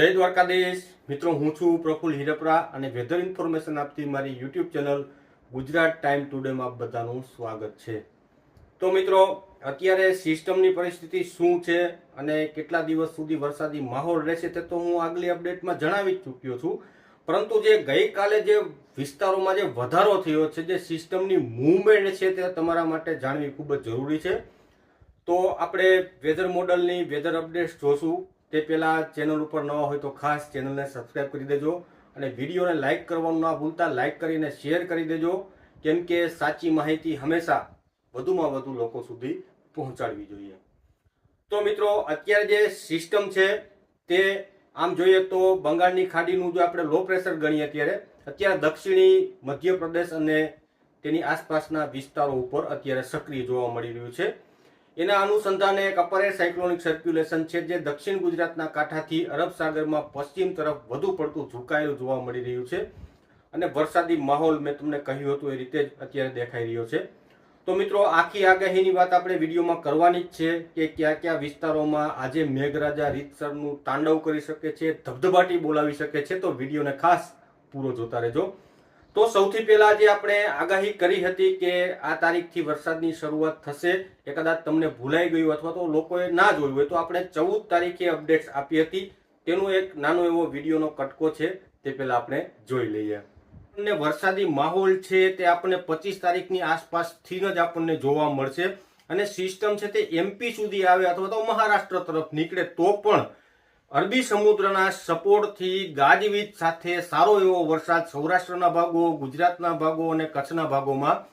જય દ્વારકાધીશ. મિત્રો, હું છું પ્રફુલ હિરપરા અને વેધર ઇન્ફોર્મેશન આપતી મારી યુટ્યુબ ચેનલ ગુજરાત ટાઈમ ટુડેમાં આપ બધાનું સ્વાગત છે. તો મિત્રો, અત્યારે સિસ્ટમની પરિસ્થિતિ શું છે અને કેટલા દિવસ સુધી વરસાદી માહોલ રહેશે તે તો હું આગલી અપડેટમાં જણાવી ચૂક્યો છું. પરંતુ જે ગઈકાલે જે વિસ્તારોમાં જે વધારો થયો છે, જે સિસ્ટમની મૂવમેન્ટ છે તે તમારા માટે જાણવી ખૂબ જ જરૂરી છે. તો આપણે વેધર મોડલની, વેધર અપડેટ્સ જોશું. તે પહેલાં ચેનલ ઉપર નવા હોય તો ખાસ ચેનલને સબસ્ક્રાઈબ કરી દેજો અને વિડીયોને લાઇક કરવાનું ના ભૂલતા લાઇક કરીને શેર કરી દેજો. કેમ કે સાચી માહિતી હંમેશા વધુમાં વધુ લોકો સુધી પહોંચાડવી જોઈએ. તો મિત્રો, અત્યારે જે સિસ્ટમ છે તે આમ જોઈએ તો બંગાળની ખાડીનું જો આપણે લો પ્રેશર ગણીએ અત્યારે અત્યારે દક્ષિણી મધ્યપ્રદેશ અને તેની આસપાસના વિસ્તારો ઉપર અત્યારે સક્રિય જોવા મળી રહ્યું છે. એના અનુસંધાને એક અપરે સાયક્લોનિક સર્ક્યુલેશન છે જે દક્ષિણ ગુજરાતના કાંઠાથી અરબ સાગરમાં પશ્ચિમ તરફ વધુ પડતું ઝુકાયેલું જોવા મળી રહ્યું છે. અને વરસાદી માહોલ મેં તમને કહ્યું હતું એ રીતે જ અત્યારે દેખાઈ રહ્યો છે. તો મિત્રો, આખી આગાહીની વાત આપણે વિડીયોમાં કરવાની જ છે કે કયા કયા વિસ્તારોમાં આજે મેઘરાજા રીતસરનું તાંડવ કરી શકે છે, ધબધબાટી બોલાવી શકે છે. તો વિડીયોને ખાસ પૂરો જોતા રહેજો. તો સૌથી પહેલા જે આપણે આગાહી કરી હતી કે આ તારીખથી વરસાદની શરૂઆત થશે એ કદાચ તમને ભૂલાઈ ગયું અથવા તો લોકોએ ના જોયું હોય તો આપણે ચૌદ તારીખે અપડેટ્સ આપી હતી. તેનો એક નાનો એવો વિડીયોનો કટકો છે, તે પહેલા આપણે જોઈ લઈએ. આપણને વરસાદી માહોલ છે તે આપણને પચીસ તારીખની આસપાસથી જ આપણને જોવા મળશે. અને સિસ્ટમ છે તે એમપી સુધી આવે અથવા તો મહારાષ્ટ્ર તરફ નીકળે તો પણ અરબી સમુદ્રના સપોર્ટથી ગાજવીજ સાથે સારો એવો વરસાદ સૌરાષ્ટ્રના ભાગો, ગુજરાતના ભાગો અને કચ્છના ભાગોમાં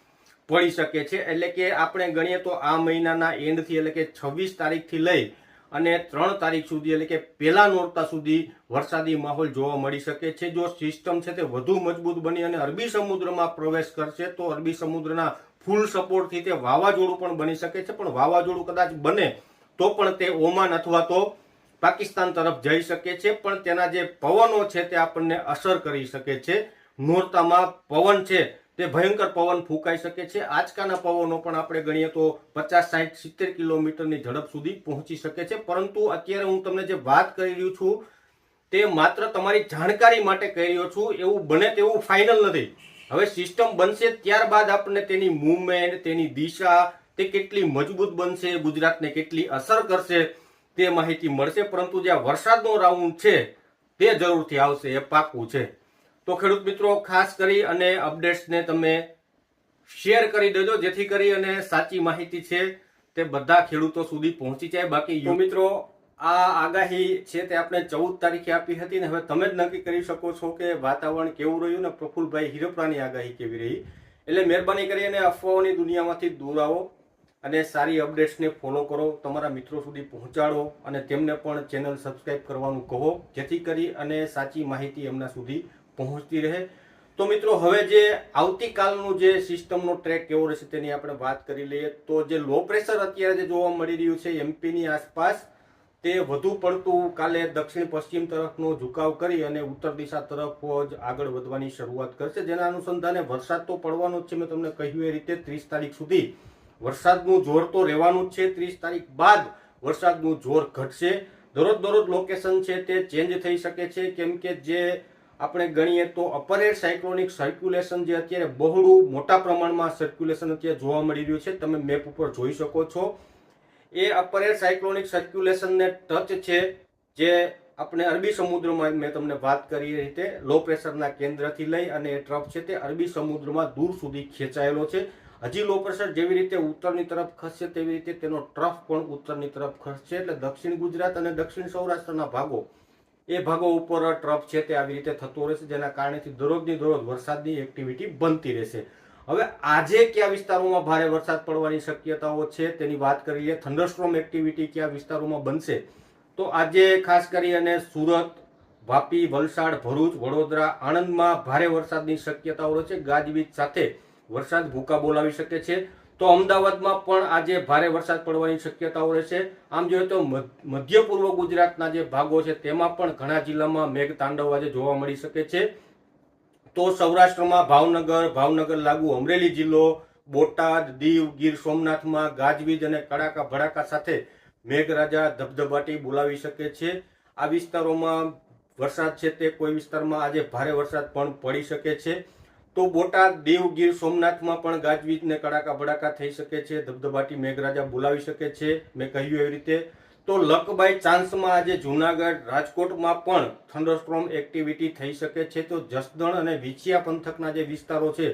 પડી શકે છે. એટલે કે આપણે ગણીએ તો આ મહિનાના એન્ડથી એટલે કે છવ્વીસ તારીખથી લઈ અને ત્રણ તારીખ સુધી એટલે કે પહેલા નોરતા સુધી વરસાદી માહોલ જોવા મળી શકે છે. જો સિસ્ટમ છે તે વધુ મજબૂત બની અને અરબી સમુદ્રમાં પ્રવેશ કરશે તો અરબી સમુદ્રના ફૂલ સપોર્ટથી તે વાવાઝોડું પણ બની શકે છે. પણ વાવાઝોડું કદાચ બને તો પણ તે ઓમાન અથવા તો પાકિસ્તાન તરફ જઈ શકે છે, પણ તેના જે પવનો છે તે આપણને અસર કરી શકે છે. નોરતામાં પવન છે તે ભયંકર પવન ફૂંકાઈ શકે છે. આજકાના પવનો પણ આપણે ગણીએ તો પચાસ સાઠ સિત્તેર કિલોમીટરની ઝડપ સુધી પહોંચી શકે છે. પરંતુ અત્યારે હું તમને જે વાત કરી રહ્યું છું તે માત્ર તમારી જાણકારી માટે કહી રહ્યો છું. એવું બને તેવું ફાઇનલ નથી. હવે સિસ્ટમ બનશે ત્યારબાદ આપણને તેની મૂવમેન્ટ તેની દિશા, તે કેટલી મજબૂત બનશે, ગુજરાતને કેટલી અસર કરશે તે માહિતી મળશે, પરંતુ જે વરસાદનો રાઉન્ડ છે, તે જરૂરથી આવશે, એ પાકું છે. તો ખેડૂત મિત્રો, ખાસ કરી અને અપડેટ્સને તમે શેર કરી દેજો, જેથી કરી અને સાચી માહિતી છે તે બધા ખેડૂતો સુધી પહોંચી જાય. બાકી મિત્રો, આ આગાહી છે તે આપણે ચૌદ તારીખે આપી હતી ને હવે તમે જ નક્કી કરી શકો છો કે વાતાવરણ કેવું રહ્યું ને પ્રફુલભાઈ હિરપરાની આગાહી કેવી રહી. એટલે મહેરબાની કરી અને અફવાઓની દુનિયામાંથી દૂર આવો. અને સારી અપડેટ્સને ફોલો કરો, તમારા મિત્રો સુધી પહોંચાડો અને તેમને પણ ચેનલ સબસ્ક્રાઈબ કરવાનું કહો, જેથી કરી અને સાચી માહિતી એમના સુધી પહોંચતી રહે. તો મિત્રો, હવે જે આવતીકાલનું જે સિસ્ટમનો ટ્રેક કેવો રહેશે તેની આપણે વાત કરી લઈએ. તો જે લો પ્રેશર અત્યારે જે જોવા મળી રહ્યું છે એમપીની આસપાસ, તે વધુ પડતું કાલે દક્ષિણ પશ્ચિમ તરફનો ઝુકાવ કરી અને ઉત્તર દિશા તરફ જ આગળ વધવાની શરૂઆત કરશે. જેના અનુસંધાને વરસાદ તો પડવાનો જ છે, મેં તમને કહ્યું એ રીતે ત્રીસ તારીખ સુધી વરસાદનું જોર તો રહેવાનું જ છે. ત્રીસ તારીખ બાદ વરસાદનું જોર ઘટશે. દરરોજ દરરોજ લોકેશન છે તે ચેન્જ થઈ શકે છે. કેમ કે જે આપણે ગણીએ તો અપર એર સાયક્લોનિક સર્ક્યુલેશન જે અત્યારે બહોળું મોટા પ્રમાણમાં સર્ક્યુલેશન અત્યારે જોવા મળી રહ્યું છે. તમે મેપ ઉપર જોઈ શકો છો. એ અપર એર સાયક્લોનિક સર્ક્યુલેશનને ટચ છે જે આપણે અરબી સમુદ્રમાં મેં તમને વાત કરી એ રીતે લો પ્રેશરના કેન્દ્રથી લઈ અને એ ટ્રફ છે તે અરબી સમુદ્રમાં દૂર સુધી ખેંચાયેલો છે. હજી લો પ્રેશર જેવી રીતે ઉત્તરની તરફ ખસશે, તેવી રીતે તેનો ટ્રફ પણ ઉત્તરની તરફ ખસશે. એટલે દક્ષિણ ગુજરાત અને દક્ષિણ સૌરાષ્ટ્રના ભાગો, એ ભાગો ઉપર ટ્રફ છે તે આવી રીતે થતો રહેશે, જેના કારણેથી દરરોજની દરરોજ વરસાદની એક્ટિવિટી બનતી રહેશે. હવે આજે કયા વિસ્તારોમાં ભારે વરસાદ પડવાની શક્યતાઓ છે તેની વાત કરીએ થંડરસ્ટ્રોમ એક્ટિવિટી કયા વિસ્તારોમાં બનશે, તો આજે ખાસ કરી અને સુરત, વાપી, વલસાડ, ભરૂચ, વડોદરા આણંદમાં ભારે વરસાદની શક્યતાઓ છે. ગાજવીજ સાથે વરસાદ ભૂકા બોલાવી શકે છે. તો અમદાવાદમાં પણ આજે ભારે વરસાદ પડવાની શક્યતાઓ રહેશે. આમ જોઈએ તો મધ્ય પૂર્વ ગુજરાતના જે ભાગો છે તેમાં પણ ઘણા જિલ્લામાં મેઘ તાંડવ આજે જોવા મળી શકે છે. તો સૌરાષ્ટ્રમાં ભાવનગર ભાવનગર લાગુ અમરેલી જિલ્લો, બોટાદ, દીવ, ગીર સોમનાથમાં ગાજવીજ અને કડાકા ભડાકા સાથે મેઘરાજા ધબધબાટી બોલાવી શકે છે. આ વિસ્તારોમાં વરસાદ છે તે કોઈ વિસ્તારમાં આજે ભારે વરસાદ પણ પડી શકે છે. તો બોટાદ દેવ ગીર સોમનાથમાં પણ ગાજવીજને કડાકા ભડાકા થઈ શકે છે. ધબધબાટી મેઘરાજા બોલાવી શકે છે. મેં કહ્યું એવી રીતે. તો લક બાય ચાન્સમાં આજે જુનાગઢ રાજકોટમાં પણ થંડરસ્ટ્રોમ એક્ટિવિટી થઈ શકે છે. તો જસદણ અને વિછિયા પંથકના જે વિસ્તારો છે,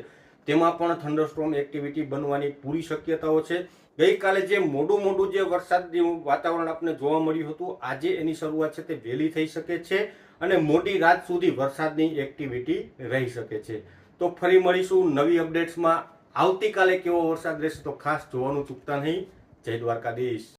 તેમાં પણ થંડરસ્ટ્રોમ એક્ટિવિટી બનવાની પૂરી શક્યતાઓ છે. ગઈકાલે જે મોડું મોડું જે વરસાદનું વાતાવરણ આપણે જોવા મળ્યું હતું, આજે એની શરૂઆત છે તે વહેલી થઈ શકે છે અને મોડી રાત સુધી વરસાદની એક્ટિવિટી રહી શકે છે. તો ફરી મળીશું નવી અપડેટ્સમાં. આવતીકાલે કેવો વરસાદ રહેશે તો ખાસ જોવાનું ચૂકતા નહીં. જય દ્વારકાધીશ.